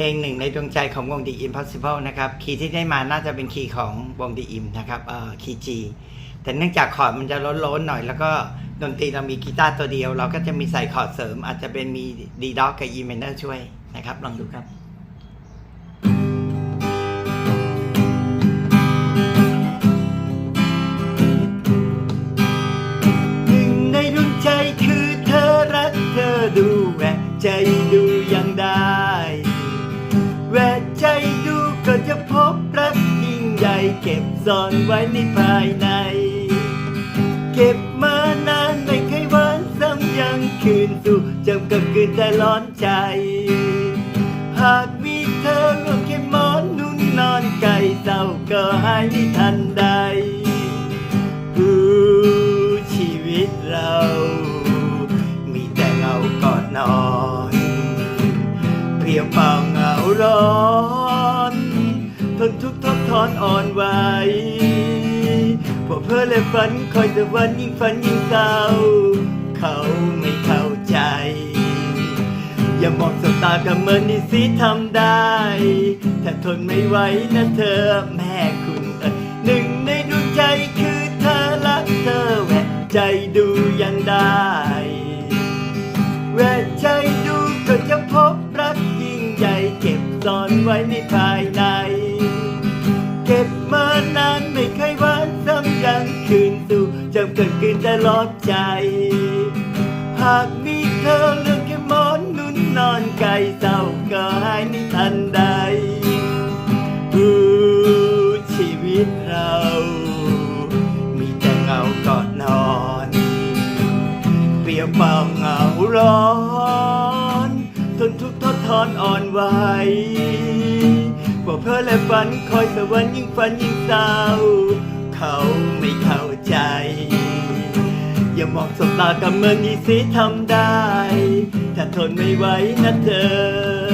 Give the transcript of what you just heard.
เพลงหนึ่งในดวงใจของวง The Impossible นะครับคีย์ที่ได้มาน่าจะเป็นคีย์ของวง The Im นะครับเอ่อคีย์ G แต่เนื่องจากคอร์ดมันจะล้นๆหน่อย แล้วก็ดนตรีเรามีกีตาร์ตัวเดียว เราก็จะมีใส่คอร์ดเสริม อาจจะเป็นมี D dog กับ E minor ช่วยนะครับ ลองดูครับหนึ่งในดวงใจคือเธอรักเธอดูแหวะใจดู ดูก็จะพบรักยิ่งใหญ่เก็บซ่อนไว้ในภายใน เก็บมานานไม่เคยหวานซ้ำยังคืนสู่จำกับคืนแต่ร้อนใจ หากมีเธอรวมเก็บหมอนนุ่นนอนไก่เศร้าก็หายไม่ทันใดผู้ชีวิตเรา มีแต่เงากอนนอน นทุกข์ทดทอนอ่อนไหวพวกเพ้อและฝันคอยแต่วันยิ่งฝันยิ่งเศร้า เขาไม่เข้าใจ อย่ามองสบตากับเมินนี่สิทำได้ถ้าทนไม่ไหวนะเธอแม่คุณเอ่ยหนึ่งในดวงใจคือเธอรักเธอแหวะใจดูยังได้แหวะใจดูก็จะพบรักยิ่งใหญ่เก็บซ่อนไว้ในภายใน คืนสู่จำเกินคืนตลอดใจ หากมีเธอเลือกแค่มอนนุ่นนอนไก่เศร้าก็หายในทันใดอู้ชีวิตเรา มีแต่เงากอนนอน เปรียวเปล่าเหงาร้อนทนทุกข์ทดทอนอ่อนไหวว่าเพ้อและฝันคอยสวรรค์ยิ่งฝันยิ่งเศร้า เขาไม่เข้าใจ อย่ามองสบตากับเมินนี่สิทำได้ ถ้าทนไม่ไหวนะเธอ